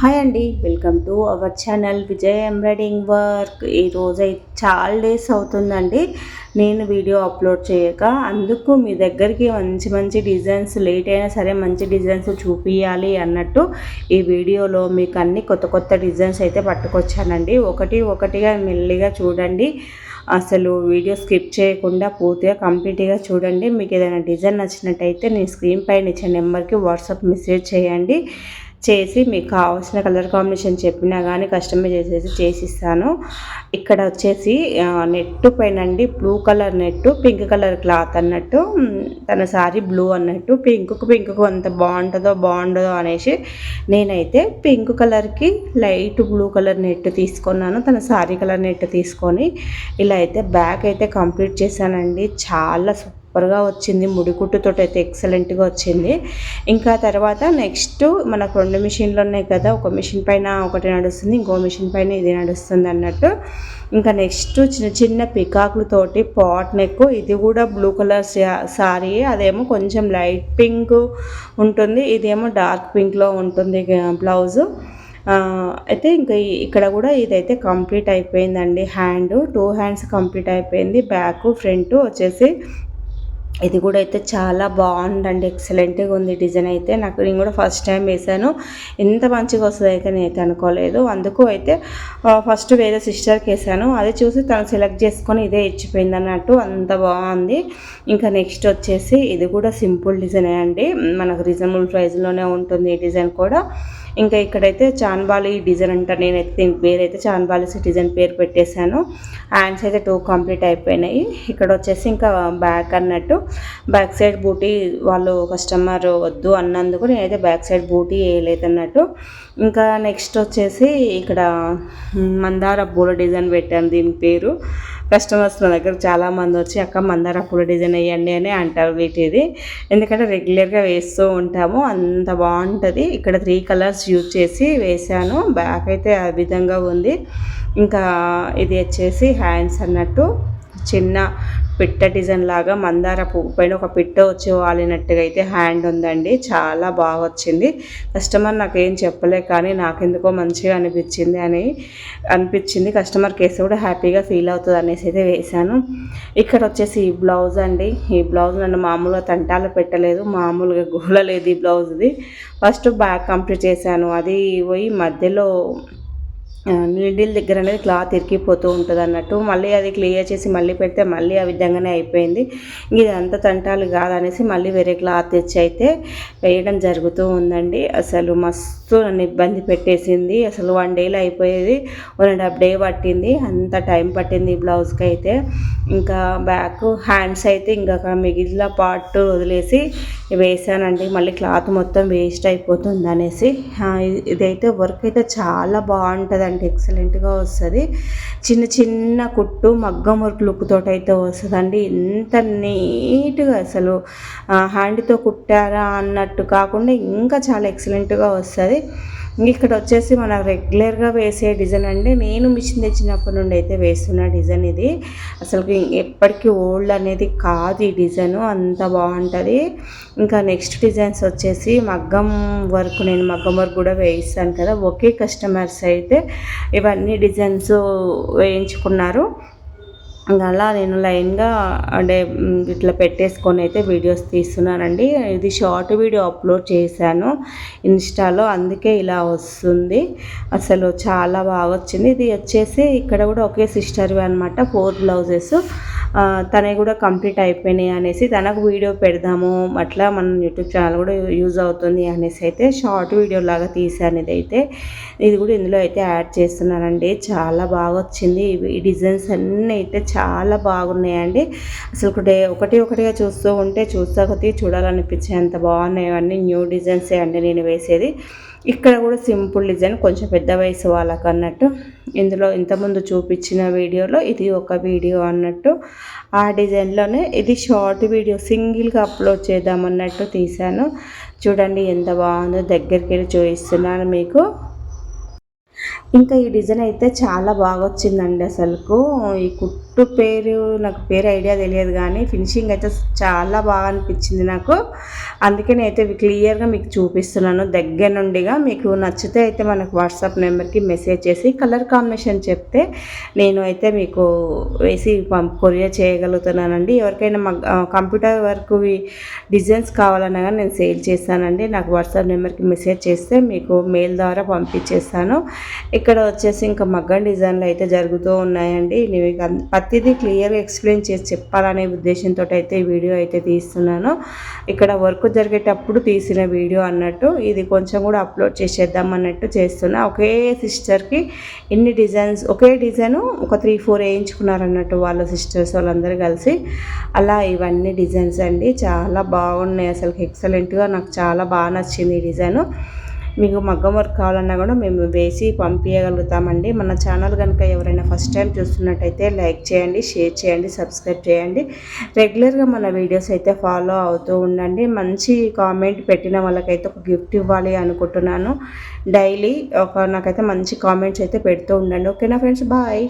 Hi అండి welcome to our channel Vijay embroidering work. ఈరోజు అయితే చాలా డేస్ అవుతుందండి. నేను వీడియో అప్లోడ్ చేయక అందుకు మీ దగ్గరికి మంచి మంచి డిజైన్స్ లేట్ అయినా సరే మంచి డిజైన్స్ చూపించాలి అన్నట్టు ఈ వీడియోలో మీకు అన్ని కొత్త కొత్త డిజైన్స్ అయితే పట్టుకొచ్చానండి. ఒకటి ఒకటిగా మెల్లిగా చూడండి. అసలు వీడియో స్కిప్ చేయకుండా పూర్తిగా కంప్లీట్గా చూడండి. మీకు ఏదైనా డిజైన్ నచ్చినట్టయితే నేను స్క్రీన్ పైన ఇచ్చిన నెంబర్కి వాట్సాప్ మెసేజ్ చేయండి. చేసి మీకు కావాల్సిన కలర్ కాంబినేషన్ చెప్పినా కానీ కస్టమైజ్ చేసేసి చేసిస్తాను. ఇక్కడ వచ్చేసి నెట్ పైన అండి blue colour net pink colour cloth అన్నట్టు తన సారీ బ్లూ అన్నట్టు పింక్కు పింక్కు అంత బాగుంటుందో బాగుండదో అనేసి నేనైతే పింక్ కలర్కి లైట్ బ్లూ కలర్ నెట్ తీసుకున్నాను. తన సారీ కలర్ నెట్ తీసుకొని ఇలా అయితే బ్యాక్ అయితే కంప్లీట్ చేశానండి. చాలా సూపర్గా వచ్చింది. ముడికుట్టుతో అయితే ఎక్సలెంట్గా వచ్చింది. ఇంకా తర్వాత నెక్స్ట్ మనకు రెండు మిషన్లు ఉన్నాయి కదా ఒక మిషన్ పైన ఒకటి నడుస్తుంది ఇంకో మిషన్ పైన ఇది నడుస్తుంది అన్నట్టు. ఇంకా నెక్స్ట్ చిన్న చిన్న పికాకులతోటి పాట్ నెక్ ఇది కూడా బ్లూ కలర్ సారీ అదేమో కొంచెం లైట్ పింక్ ఉంటుంది ఇదేమో డార్క్ పింక్లో ఉంటుంది బ్లౌజు. అయితే ఇంకా ఇక్కడ కూడా ఇదైతే కంప్లీట్ అయిపోయిందండి. హ్యాండ్ టూ హ్యాండ్స్ కంప్లీట్ అయిపోయింది. బ్యాక్ ఫ్రంట్ వచ్చేసి ఇది కూడా అయితే చాలా బాగుందండి. ఎక్సలెంట్గా ఉంది డిజైన్ అయితే. నాకు నేను కూడా ఫస్ట్ టైం వేసాను ఎంత మంచిగా వస్తుంది అయితే నేనైతే అనుకోలేదు. అందుకు అయితే ఫస్ట్ వేరే సిస్టర్కి వేసాను అది చూసి తను సెలెక్ట్ చేసుకొని ఇదే ఇచ్చిపోయింది అన్నట్టు అంత బాగుంది. ఇంకా నెక్స్ట్ వచ్చేసి ఇది కూడా సింపుల్ డిజైనే అండి. మనకు రీజనబుల్ ప్రైస్లోనే ఉంటుంది ఈ డిజైన్ కూడా. ఇంకా ఇక్కడైతే చాన్బాలి డిజైన్ అంట నేనైతే దీని పేరైతే చాన్బాలి డిజైన్ పేరు పెట్టేశాను. హ్యాండ్స్ అయితే టూ కంప్లీట్ అయిపోయినాయి. ఇక్కడ వచ్చేసి ఇంకా బ్యాక్ అన్నట్టు బ్యాక్ సైడ్ బూటీ వాళ్ళు కస్టమర్ వద్దు అన్నందుకు నేనైతే బ్యాక్ సైడ్ బూటీ వేయలేదు అన్నట్టు. ఇంకా నెక్స్ట్ వచ్చేసి ఇక్కడ మందార పూల డిజైన్ పెట్టాను దీని పేరు. కస్టమర్స్ మన దగ్గర చాలామంది వచ్చి అక్క మందార పూల డిజైన్ వేయండి అని అంటారు వీటిది. ఎందుకంటే రెగ్యులర్గా వేస్తూ ఉంటాము. అంత బాగుంటుంది. ఇక్కడ త్రీ కలర్స్ యూజ్ చేసి వేసాను బ్యాక్ అయితే ఆ విధంగా ఉంది. ఇంకా ఇది వచ్చేసి హ్యాండ్స్ అన్నట్టు. చిన్న పిట్ట డిజైన్ లాగా మందార పువ్వు పైన ఒక పిట్ట వచ్చి వాలినట్టుగా అయితే హ్యాండ్ ఉందండి. చాలా బాగా వచ్చింది. కస్టమర్ నాకు ఏం చెప్పలే కానీ నాకెందుకో మంచిగా అనిపించింది అని అనిపించింది. కస్టమర్ కేసు కూడా హ్యాపీగా ఫీల్ అవుతుంది అనేసి అయితే వేశాను. ఇక్కడ వచ్చేసి ఈ బ్లౌజ్ అండి. ఈ బ్లౌజ్ నన్ను మామూలుగా తంటాలు పెట్టలేదు. మామూలుగా గోలలేదు ఈ బ్లౌజ్ది. ఫస్ట్ బ్యాక్ కంప్లీట్ చేశాను. అది పోయి మధ్యలో నీడిల్ దగ్గర అనేది క్లాత్ ఇరికిపోతూ ఉంటుంది అన్నట్టు. మళ్ళీ అది క్లియర్ చేసి మళ్ళీ పెడితే మళ్ళీ ఆ విధంగానే అయిపోయింది. ఇదంతా తంటాలు కాదనేసి మళ్ళీ వేరే క్లాత్ తెచ్చి అయితే వేయడం జరుగుతూ ఉందండి. అసలు మస్తు నన్ను ఇబ్బంది పెట్టేసింది. అసలు వన్ డేలో అయిపోయేది. వన్ అండ్ హాఫ్ డే పట్టింది. అంత టైం పట్టింది ఈ బ్లౌజ్కి అయితే. ఇంకా బ్యాక్ హ్యాండ్స్ అయితే ఇంకా మిగిలిన పార్ట్ వదిలేసి వేసానండి. మళ్ళీ క్లాత్ మొత్తం వేస్ట్ అయిపోతుంది అనేసి. ఇదైతే వర్క్ అయితే చాలా బాగుంటుంది అండి ఎక్సలెంట్గా వస్తుంది. చిన్న చిన్న కుట్టు మగ్గం వర్క్ లుక్తో అయితే వస్తుందండి. ఎంత నీట్గా అసలు హ్యాండ్తో కుట్టారా అన్నట్టు కాకుండా ఇంకా చాలా ఎక్సలెంట్గా వస్తుంది. ఇక్కడ వచ్చేసి మన రెగ్యులర్గా వేసే డిజైన్ అండి నేను మిషన్ తెచ్చినప్పటి నుండి అయితే వేస్తున్న డిజైన్ ఇది. అసలు ఎప్పటికీ ఓల్డ్ అనేది కాదు ఈ డిజైన్. అంత బాగుంటుంది. ఇంకా నెక్స్ట్ డిజైన్స్ వచ్చేసి మగ్గం వర్క్ నేను మగ్గం వర్క్ కూడా వేయిస్తాను కదా. ఒకే కస్టమర్స్ అయితే ఇవన్నీ డిజైన్స్ వేయించుకున్నారు. అలా నేను లైన్గా అంటే ఇట్లా పెట్టేసుకొని అయితే వీడియోస్ తీస్తున్నానండి. ఇది షార్ట్ వీడియో అప్లోడ్ చేశాను ఇన్స్టాలో అందుకే ఇలా వస్తుంది. అసలు చాలా బాగా వచ్చింది ఇది వచ్చేసి ఇక్కడ కూడా ఒకే సిస్టర్వి అనమాట ఫోర్ బ్లౌజెస్. తనవి కూడా కంప్లీట్ అయిపోయినాయి అనేసి తనకు వీడియో పెడదాము అట్లా మన యూట్యూబ్ ఛానల్ కూడా యూజ్ అవుతుంది అనేసి అయితే షార్ట్ వీడియో లాగా తీసాను ఇదైతే. ఇది కూడా ఇందులో అయితే యాడ్ చేస్తున్నానండి. చాలా బాగా వచ్చింది. ఈ డిజైన్స్ అన్నీ అయితే చాలా బాగున్నాయండి. అసలు ఒకటి ఒకటి ఒకటిగా చూస్తూ ఉంటే చూస్తా కొద్దిగా చూడాలనిపించే అంత బాగున్నాయి. అన్నీ న్యూ డిజైన్సే అండి నేను వేసేది. ఇక్కడ కూడా సింపుల్ డిజైన్ కొంచెం పెద్ద వయసు వాళ్ళకు అన్నట్టు. ఇందులో ఇంతకుముందు చూపించిన వీడియోలో ఇది ఒక వీడియో అన్నట్టు. ఆ డిజైన్లోనే ఇది షార్ట్ వీడియో సింగిల్గా అప్లోడ్ చేద్దామన్నట్టు తీశాను. చూడండి ఎంత బాగుందో దగ్గరికి వెళ్ళి చూపిస్తున్నాను మీకు. ఇంకా ఈ డిజైన్ అయితే చాలా బాగా వచ్చిందండి అసలుకు. ఈ కుట్టు పేరు నాకు పేరు ఐడియా తెలియదు కానీ ఫినిషింగ్ అయితే చాలా బాగా అనిపించింది నాకు. అందుకే నేనైతే క్లియర్గా మీకు చూపిస్తున్నాను. దగ్గర నుండిగా మీకు నచ్చితే అయితే మనకు వాట్సాప్ నెంబర్కి మెసేజ్ చేసి కలర్ కాంబినేషన్ చెప్తే నేను అయితే మీకు వేసి కొరియర్ చేయగలుగుతున్నానండి. ఎవరికైనా మా కంప్యూటర్ వర్క్ డిజైన్స్ కావాలన్నా కానీ నేను సేల్ చేస్తానండి. నాకు వాట్సాప్ నెంబర్కి మెసేజ్ చేస్తే మీకు మెయిల్ ద్వారా పంపించేస్తాను. ఇక్కడ వచ్చేసి ఇంకా మగ్గం డిజైన్లు అయితే జరుగుతూ ఉన్నాయండి. నేను ప్రతిదీ క్లియర్గా ఎక్స్ప్లెయిన్ చేసి చెప్పాలనే ఉద్దేశంతో అయితే ఈ వీడియో అయితే తీస్తున్నాను. ఇక్కడ వర్క్ జరిగేటప్పుడు తీసిన వీడియో అన్నట్టు ఇది కొంచెం కూడా అప్లోడ్ చేసేద్దాం అన్నట్టు చేస్తున్నా. ఒకే సిస్టర్కి ఎన్ని డిజైన్స్ ఒకే డిజైన్ ఒక త్రీ ఫోర్ వేయించుకున్నారు అన్నట్టు వాళ్ళ సిస్టర్స్ వాళ్ళందరూ కలిసి. అలా ఇవన్నీ డిజైన్స్ అండి. చాలా బాగున్నాయి అసలు ఎక్సలెంట్గా నాకు చాలా బాగా నచ్చింది ఈ డిజైను. మీకు మగ్గం వర్క్ కావాలన్నా కూడా మేము వేసి పంపించగలుగుతామండి మన ఛానల్ కనుక ఎవరైనా ఫస్ట్ టైం చూస్తున్నట్టయితే లైక్ చేయండి షేర్ చేయండి సబ్స్క్రైబ్ చేయండి. రెగ్యులర్గా మన వీడియోస్ అయితే ఫాలో అవుతూ ఉండండి. మంచి కామెంట్ పెట్టిన వాళ్ళకైతే ఒక గిఫ్ట్ ఇవ్వాలి అనుకుంటున్నాను. డైలీ ఒక నాకైతే మంచి కామెంట్స్ అయితే పెడుతూ ఉండండి. ఓకేనా ఫ్రెండ్స్? బాయ్.